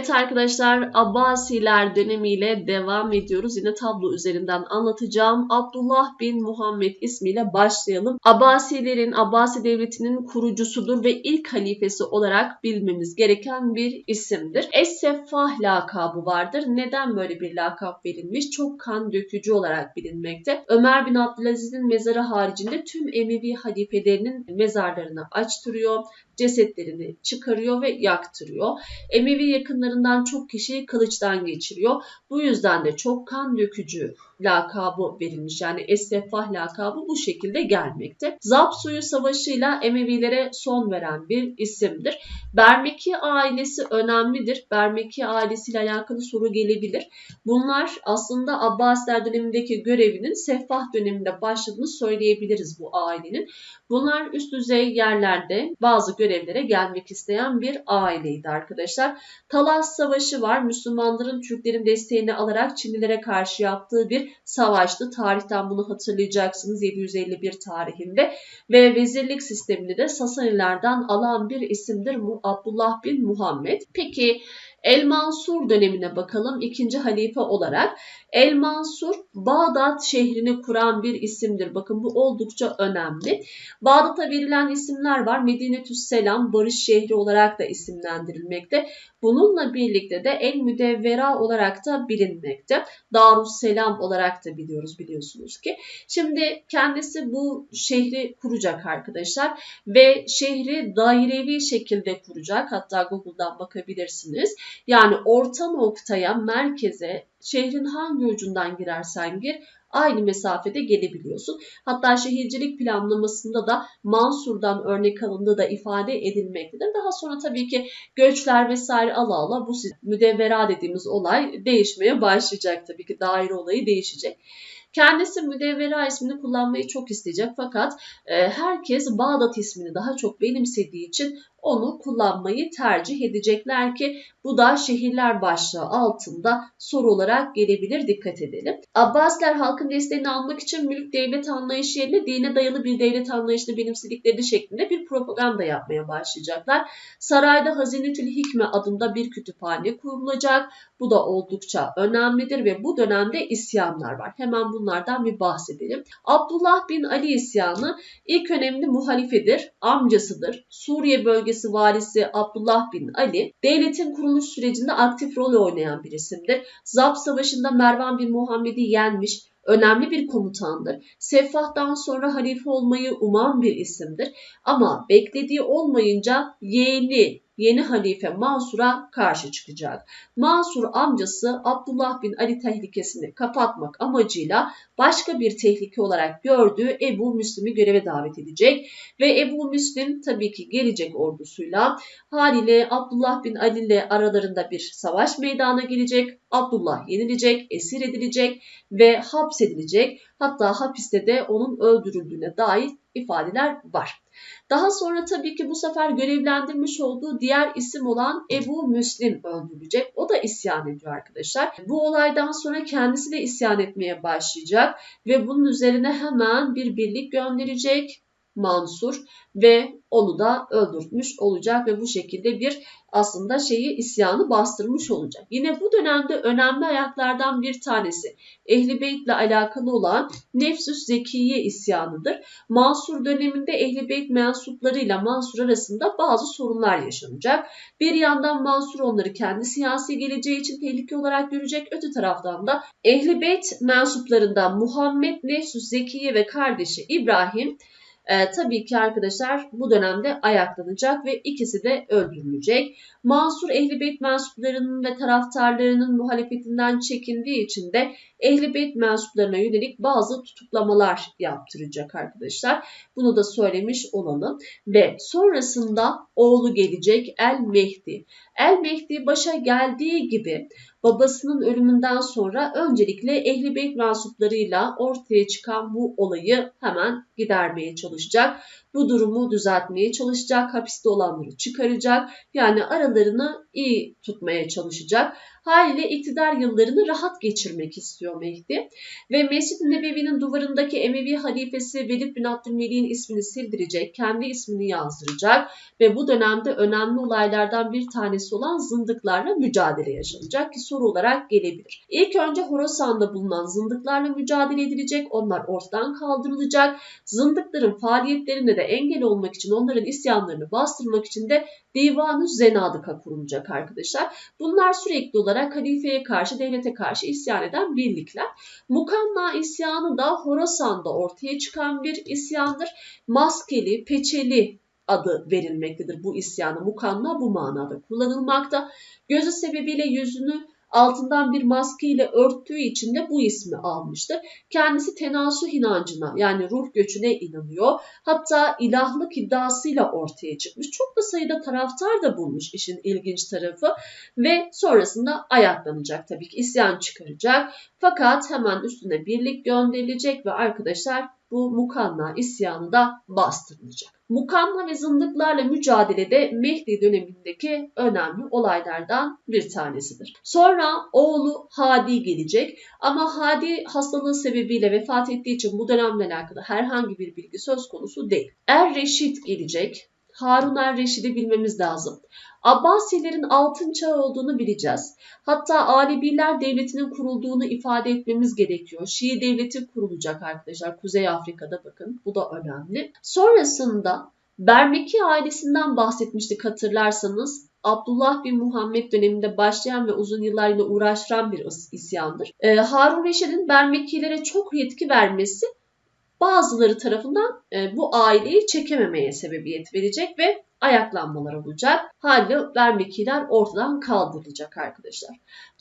Evet arkadaşlar Abbasiler dönemiyle devam ediyoruz. Yine tablo üzerinden anlatacağım. Abdullah bin Muhammed ismiyle başlayalım. Abbasilerin Abbasi devletinin kurucusudur ve ilk halifesi olarak bilmemiz gereken bir isimdir. Es-Seffah lakabı vardır. Neden böyle bir lakap verilmiş? Çok kan dökücü olarak bilinmekte. Ömer bin Abdülaziz'in mezarı haricinde tüm Emevi halifelerinin mezarlarını açtırıyor cesetlerini çıkarıyor ve yaktırıyor. Emevi yakınlarından çok kişi kılıçtan geçiriyor. Bu yüzden de çok kan dökücü lakabı verilmiş. Yani Esrefah lakabı bu şekilde gelmekte. Zapsuyu savaşıyla Emevilere son veren bir isimdir. Bermeki ailesi önemlidir. Bermeki ailesiyle alakalı soru gelebilir. Bunlar aslında Abbasiler dönemindeki görevinin Seffah döneminde başladığını söyleyebiliriz bu ailenin. Bunlar üst düzey yerlerde bazı görevlere gelmek isteyen bir aileydi arkadaşlar. Talas Savaşı var. Müslümanların Türklerin desteğini alarak Çinlilere karşı yaptığı bir savaştı. Tarihten bunu hatırlayacaksınız 751 tarihinde. Ve vezirlik sistemini de Sasanilerden alan bir isimdir Abdullah bin Muhammed. Peki El Mansur dönemine bakalım ikinci halife olarak. El Mansur Bağdat şehrini kuran bir isimdir. Bakın bu oldukça önemli. Bağdat'a verilen isimler var. Medinetüs Selam barış şehri olarak da isimlendirilmekte. Bununla birlikte de El Müdevvera olarak da bilinmekte. Darus Selam olarak da biliyoruz biliyorsunuz ki. Şimdi kendisi bu şehri kuracak arkadaşlar ve şehri dairevi şekilde kuracak. Hatta Google'dan bakabilirsiniz. Yani orta noktaya, merkeze, şehrin hangi ucundan girersen gir aynı mesafede gelebiliyorsun. Hatta şehircilik planlamasında da Mansur'dan örnek alındığı da ifade edilmektedir. Daha sonra tabii ki göçler vesaire ala ala bu müdevvera dediğimiz olay değişmeye başlayacak. Tabii ki daire olayı değişecek. Kendisi müdevvera ismini kullanmayı çok isteyecek fakat e, herkes Bağdat ismini daha çok benimsediği için onu kullanmayı tercih edecekler ki bu da şehirler başlığı altında soru olarak gelebilir dikkat edelim. Abbasiler halkın desteğini almak için mülk devlet anlayışı yerine dine dayalı bir devlet anlayışını benimsedikleri şeklinde bir propaganda yapmaya başlayacaklar. Sarayda Hazinetül Hikme adında bir kütüphane kurulacak. Bu da oldukça önemlidir ve bu dönemde isyanlar var. Hemen bunlardan bir bahsedelim. Abdullah bin Ali isyanı ilk önemli muhalifedir, amcasıdır. Suriye bölgesi bölgesi valisi Abdullah bin Ali, devletin kuruluş sürecinde aktif rol oynayan bir isimdir. Zab Savaşı'nda Mervan bin Muhammed'i yenmiş, önemli bir komutandır. Seffah'tan sonra halife olmayı uman bir isimdir. Ama beklediği olmayınca yeğeni yeni halife Mansur'a karşı çıkacak. Mansur amcası Abdullah bin Ali tehlikesini kapatmak amacıyla başka bir tehlike olarak gördüğü Ebu Müslim'i göreve davet edecek ve Ebu Müslim tabii ki gelecek ordusuyla haliyle Abdullah bin Ali ile aralarında bir savaş meydana gelecek. Abdullah yenilecek, esir edilecek ve hapsedilecek. Hatta hapiste de onun öldürüldüğüne dair ifadeler var. Daha sonra tabii ki bu sefer görevlendirmiş olduğu diğer isim olan Ebu Müslim öldürülecek. O da isyan ediyor arkadaşlar. Bu olaydan sonra kendisi de isyan etmeye başlayacak ve bunun üzerine hemen bir birlik gönderecek Mansur ve onu da öldürmüş olacak ve bu şekilde bir aslında şeyi isyanı bastırmış olacak. Yine bu dönemde önemli ayaklardan bir tanesi Ehli Beyt ile alakalı olan Nefsüs Zekiye isyanıdır. Mansur döneminde Ehli Beyt mensuplarıyla Mansur arasında bazı sorunlar yaşanacak. Bir yandan Mansur onları kendi siyasi geleceği için tehlike olarak görecek. Öte taraftan da Ehli Beyt mensuplarından Muhammed Nefsüs Zekiye ve kardeşi İbrahim e, tabii ki arkadaşlar bu dönemde ayaklanacak ve ikisi de öldürülecek. Mansur Ehli Beyt mensuplarının ve taraftarlarının muhalefetinden çekindiği için de Ehli Beyt mensuplarına yönelik bazı tutuklamalar yaptıracak arkadaşlar. Bunu da söylemiş olalım. Ve sonrasında oğlu gelecek El Mehdi. El Mehdi başa geldiği gibi babasının ölümünden sonra öncelikle Ehli Beyt mensuplarıyla ortaya çıkan bu olayı hemen gidermeye çalışacak. Bu durumu düzeltmeye çalışacak, hapiste olanları çıkaracak. Yani aralarını iyi tutmaya çalışacak. Haliyle iktidar yıllarını rahat geçirmek istiyor Mehdi. Ve Mescid-i Nebevi'nin duvarındaki Emevi halifesi Velid bin Abdülmelik'in ismini sildirecek, kendi ismini yazdıracak ve bu dönemde önemli olaylardan bir tanesi olan zındıklarla mücadele yaşanacak ki soru olarak gelebilir. İlk önce Horasan'da bulunan zındıklarla mücadele edilecek, onlar ortadan kaldırılacak. Zındıkların faaliyetlerine de engel olmak için, onların isyanlarını bastırmak için de Divan-ı Zenadıka kurulacak arkadaşlar. Bunlar sürekli olarak halifeye karşı, devlete karşı isyan eden birlikler. Mukanna isyanı da Horasan'da ortaya çıkan bir isyandır. Maskeli, peçeli adı verilmektedir bu isyanı. Mukanna bu manada kullanılmakta. Gözü sebebiyle yüzünü altından bir maske ile örttüğü için de bu ismi almıştır. Kendisi tenasuh inancına yani ruh göçüne inanıyor. Hatta ilahlık iddiasıyla ortaya çıkmış. Çok da sayıda taraftar da bulmuş işin ilginç tarafı ve sonrasında ayaklanacak tabii ki isyan çıkaracak. Fakat hemen üstüne birlik gönderilecek ve arkadaşlar bu Mukanna isyanı da bastırılacak. Mukanna ve zındıklarla mücadelede Mehdi dönemindeki önemli olaylardan bir tanesidir. Sonra oğlu Hadi gelecek ama Hadi hastalığı sebebiyle vefat ettiği için bu dönemle alakalı herhangi bir bilgi söz konusu değil. Er Reşit gelecek. Harun er Reşid'i bilmemiz lazım. Abbasilerin altın çağı olduğunu bileceğiz. Hatta Aleviler devletinin kurulduğunu ifade etmemiz gerekiyor. Şii devleti kurulacak arkadaşlar Kuzey Afrika'da bakın bu da önemli. Sonrasında Bermeki ailesinden bahsetmiştik hatırlarsanız. Abdullah bin Muhammed döneminde başlayan ve uzun yıllar yine uğraştıran bir isyandır. Ee, Harun Reşid'in Bermekilere çok yetki vermesi bazıları tarafından e, bu aileyi çekememeye sebebiyet verecek ve ayaklanmalar olacak. Haliyle vermekiler ortadan kaldırılacak arkadaşlar.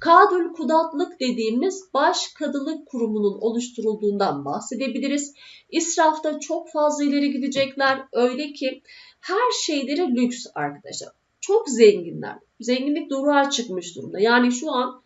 Kadül kudatlık dediğimiz baş kadılık kurumunun oluşturulduğundan bahsedebiliriz. İsrafta çok fazla ileri gidecekler. Öyle ki her şeyleri lüks arkadaşlar. Çok zenginler. Zenginlik doruğa çıkmış durumda. Yani şu an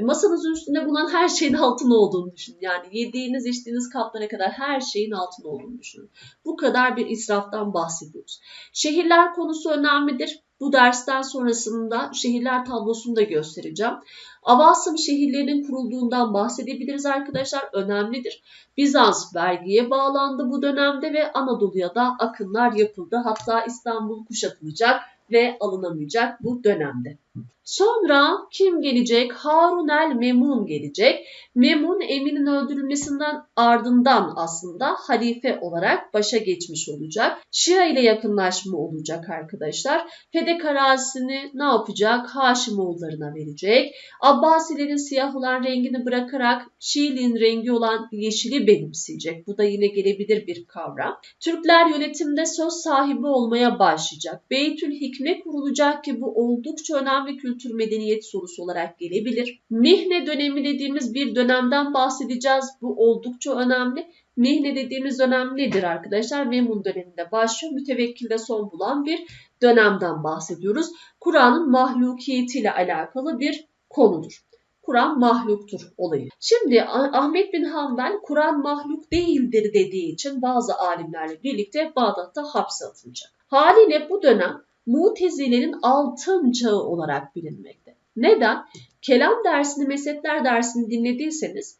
masanızın üstünde bulunan her şeyin altın olduğunu düşünün. Yani yediğiniz içtiğiniz kaplara kadar her şeyin altın olduğunu düşünün. Bu kadar bir israftan bahsediyoruz. Şehirler konusu önemlidir. Bu dersten sonrasında şehirler tablosunu da göstereceğim. Avasım şehirlerinin kurulduğundan bahsedebiliriz arkadaşlar. Önemlidir. Bizans vergiye bağlandı bu dönemde ve Anadolu'ya da akınlar yapıldı. Hatta İstanbul kuşatılacak ve alınamayacak bu dönemde. Sonra kim gelecek? Harun el Memun gelecek. Memun Emir'in öldürülmesinden ardından aslında halife olarak başa geçmiş olacak. Şia ile yakınlaşma olacak arkadaşlar. Fedek arazisini ne yapacak? Haşimoğullarına verecek. Abbasilerin siyah olan rengini bırakarak Şiiliğin rengi olan yeşili benimseyecek. Bu da yine gelebilir bir kavram. Türkler yönetimde söz sahibi olmaya başlayacak. Beytül Hikme kurulacak ki bu oldukça önemli kültür medeniyet sorusu olarak gelebilir. Mihne dönemi dediğimiz bir dönemden bahsedeceğiz. Bu oldukça önemli. Mihne dediğimiz dönem nedir arkadaşlar? Memun döneminde başlıyor. Mütevekkilde son bulan bir dönemden bahsediyoruz. Kur'an'ın mahlukiyetiyle alakalı bir konudur. Kur'an mahluktur olayı. Şimdi Ahmet bin Hanbel Kur'an mahluk değildir dediği için bazı alimlerle birlikte Bağdat'ta hapse atılacak. Haliyle bu dönem Mutezile'nin altın çağı olarak bilinmekte. Neden? Kelam dersini, mezhepler dersini dinlediyseniz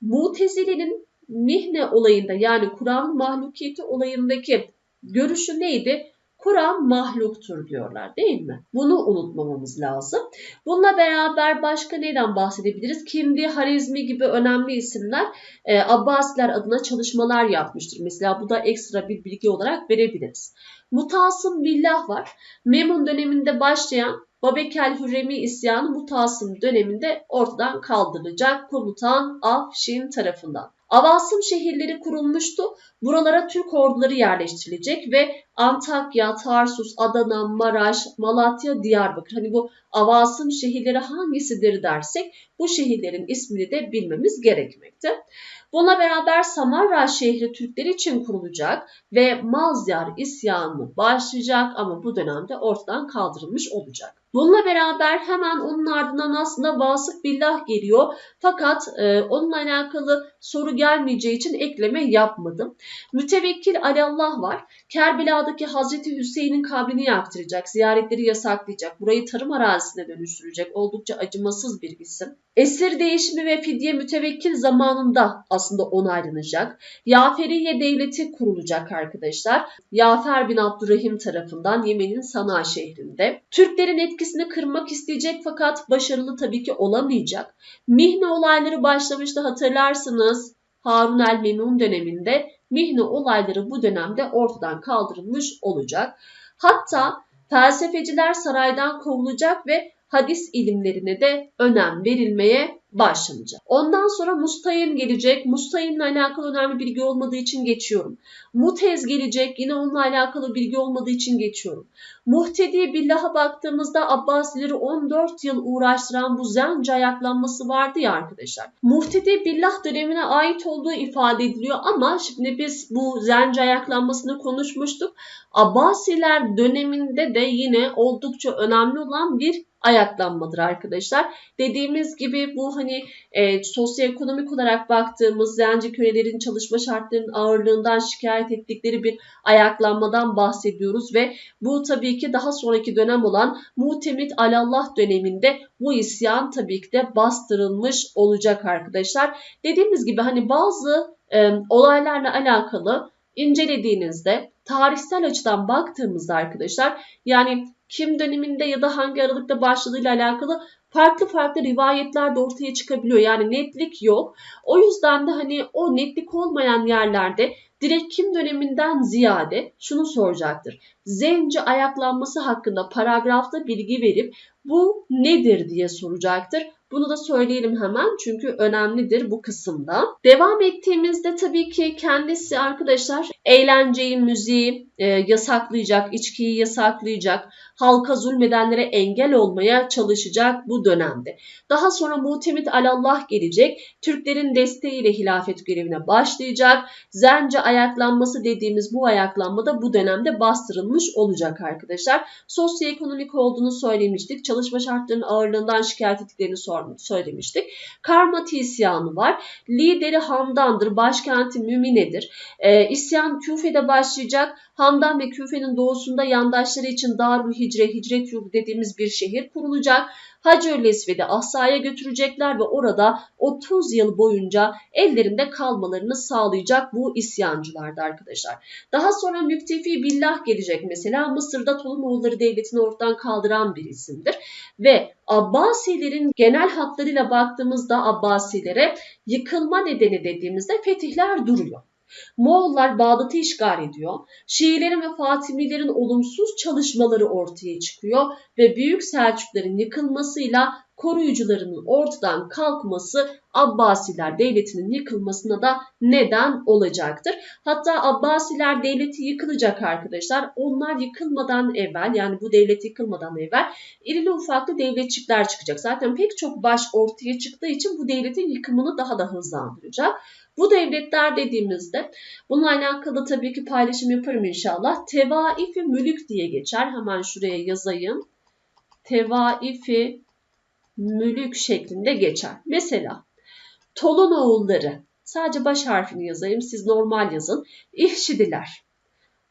Mutezile'nin mihne olayında yani Kur'an mahlukiyeti olayındaki görüşü neydi? Kur'an mahluktur diyorlar değil mi? Bunu unutmamamız lazım. Bununla beraber başka neyden bahsedebiliriz? Kindi, Harizmi gibi önemli isimler e, Abbasiler adına çalışmalar yapmıştır. Mesela bu da ekstra bir bilgi olarak verebiliriz. Mutasım billah var. Memun döneminde başlayan Babekel Hürremi isyanı Mutasım döneminde ortadan kaldırılacak komutan Afşin tarafından. Avasım şehirleri kurulmuştu. Buralara Türk orduları yerleştirilecek ve Antakya, Tarsus, Adana, Maraş, Malatya, Diyarbakır. Hani bu Avasım şehirleri hangisidir dersek bu şehirlerin ismini de bilmemiz gerekmekte. Buna beraber Samarra şehri Türkler için kurulacak ve Mazyar isyanı başlayacak ama bu dönemde ortadan kaldırılmış olacak. Bununla beraber hemen onun ardından aslında Vasıf Billah geliyor. Fakat e, onunla alakalı soru gelmeyeceği için ekleme yapmadım. Mütevekkil Alallah var. Kerbela'daki Hazreti Hüseyin'in kabrini yaktıracak, ziyaretleri yasaklayacak, burayı tarım arazisine dönüştürecek oldukça acımasız bir isim. Esir değişimi ve fidye mütevekkil zamanında aslında onaylanacak. Yaferiye devleti kurulacak arkadaşlar. Yafer bin Abdurrahim tarafından Yemen'in Sana şehrinde. Türklerin etkisini kırmak isteyecek fakat başarılı tabii ki olamayacak. Mihne olayları başlamıştı hatırlarsınız. Harun el Memun döneminde Mihne olayları bu dönemde ortadan kaldırılmış olacak. Hatta felsefeciler saraydan kovulacak ve hadis ilimlerine de önem verilmeye başlanacak. Ondan sonra Mustayim gelecek. Mustayim'le alakalı önemli bilgi olmadığı için geçiyorum. Mutez gelecek. Yine onunla alakalı bilgi olmadığı için geçiyorum. Muhtedi Billah'a baktığımızda Abbasileri 14 yıl uğraştıran bu Zence ayaklanması vardı ya arkadaşlar. Muhtedi Billah dönemine ait olduğu ifade ediliyor ama şimdi biz bu Zence ayaklanmasını konuşmuştuk. Abbasiler döneminde de yine oldukça önemli olan bir ayaklanmadır arkadaşlar. Dediğimiz gibi bu hani e, sosyoekonomik olarak baktığımız zenci kölelerin çalışma şartlarının ağırlığından şikayet ettikleri bir ayaklanmadan bahsediyoruz ve bu tabii ki daha sonraki dönem olan Mutemit Alallah döneminde bu isyan tabii ki de bastırılmış olacak arkadaşlar. Dediğimiz gibi hani bazı e, olaylarla alakalı incelediğinizde tarihsel açıdan baktığımızda arkadaşlar yani kim döneminde ya da hangi aralıkta başladığıyla alakalı farklı farklı rivayetler de ortaya çıkabiliyor. Yani netlik yok. O yüzden de hani o netlik olmayan yerlerde direkt kim döneminden ziyade şunu soracaktır. Zenci ayaklanması hakkında paragrafta bilgi verip bu nedir diye soracaktır. Bunu da söyleyelim hemen çünkü önemlidir bu kısımda. Devam ettiğimizde tabii ki kendisi arkadaşlar eğlenceyi, müziği e, yasaklayacak, içkiyi yasaklayacak, halka zulmedenlere engel olmaya çalışacak bu dönemde. Daha sonra Mutemit Alallah gelecek. Türklerin desteğiyle hilafet görevine başlayacak. Zence ayaklanması dediğimiz bu ayaklanma da bu dönemde bastırılmış olacak arkadaşlar. Sosyoekonomik olduğunu söylemiştik. Çalışma şartlarının ağırlığından şikayet ettiklerini söylemiştik. Karmati isyanı var. Lideri Hamdan'dır. Başkenti Mümine'dir. Ee, isyan Küfe'de başlayacak. Hamdan ve Küfe'nin doğusunda yandaşları için Darul Hicre, Hicret Yurdu dediğimiz bir şehir kurulacak. Hacer-ül Esved'i Ahsa'ya götürecekler ve orada 30 yıl boyunca ellerinde kalmalarını sağlayacak bu isyancılardı arkadaşlar. Daha sonra Müktefi Billah gelecek mesela Mısır'da Tolumoğulları Devleti'ni ortadan kaldıran bir isimdir. Ve Abbasilerin genel hatlarıyla baktığımızda Abbasilere yıkılma nedeni dediğimizde fetihler duruyor. Moğollar Bağdat'ı işgal ediyor. Şiilerin ve Fatimilerin olumsuz çalışmaları ortaya çıkıyor ve Büyük Selçukların yıkılmasıyla koruyucularının ortadan kalkması Abbasiler devletinin yıkılmasına da neden olacaktır. Hatta Abbasiler devleti yıkılacak arkadaşlar. Onlar yıkılmadan evvel yani bu devlet yıkılmadan evvel irili ufaklı devletçikler çıkacak. Zaten pek çok baş ortaya çıktığı için bu devletin yıkımını daha da hızlandıracak. Bu devletler dediğimizde bununla alakalı tabii ki paylaşım yaparım inşallah. Tevaifi mülük diye geçer. Hemen şuraya yazayım. Tevaifi mülük şeklinde geçer. Mesela Tolun oğulları sadece baş harfini yazayım siz normal yazın. İhşidiler,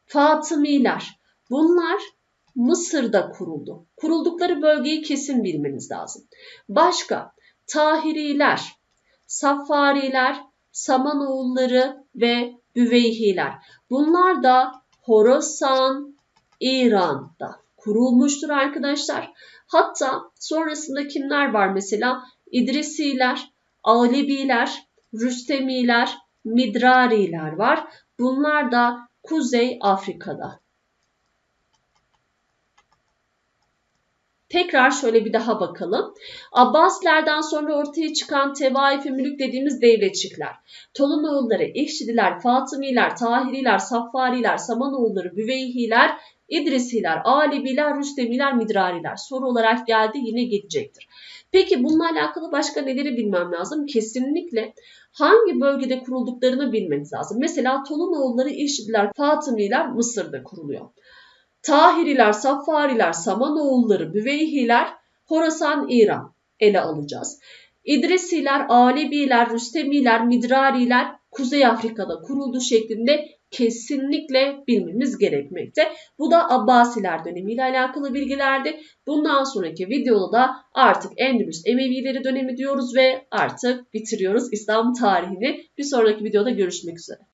Fatımiler bunlar Mısır'da kuruldu. Kuruldukları bölgeyi kesin bilmeniz lazım. Başka Tahiriler, Safariler, Samanoğulları ve Büveyhiler. Bunlar da Horasan, İran'da kurulmuştur arkadaşlar. Hatta sonrasında kimler var mesela? İdrisiler, Aleviler, Rüstemiler, Midrariler var. Bunlar da Kuzey Afrika'da. Tekrar şöyle bir daha bakalım. Abbasilerden sonra ortaya çıkan tevaif mülük dediğimiz devletçikler. Tolunoğulları, İhşidiler, Fatımiler, Tahiriler, Saffariler, Samanoğulları, Büveyhiler, İdrisiler, Aleviler, Rüstemiler, Midrariler. Soru olarak geldi yine gelecektir. Peki bununla alakalı başka neleri bilmem lazım? Kesinlikle hangi bölgede kurulduklarını bilmeniz lazım. Mesela Tolunoğulları, İhşidiler, Fatımiler Mısır'da kuruluyor. Tahiriler, Saffariler, Samanoğulları, Büveyhiler, Horasan, İran ele alacağız. İdrisiler, Aleviler, Rüstemiler, Midrariler Kuzey Afrika'da kuruldu şeklinde kesinlikle bilmemiz gerekmekte. Bu da Abbasiler dönemiyle alakalı bilgilerdi. Bundan sonraki videoda da artık Endülüs Emevileri dönemi diyoruz ve artık bitiriyoruz İslam tarihini. Bir sonraki videoda görüşmek üzere.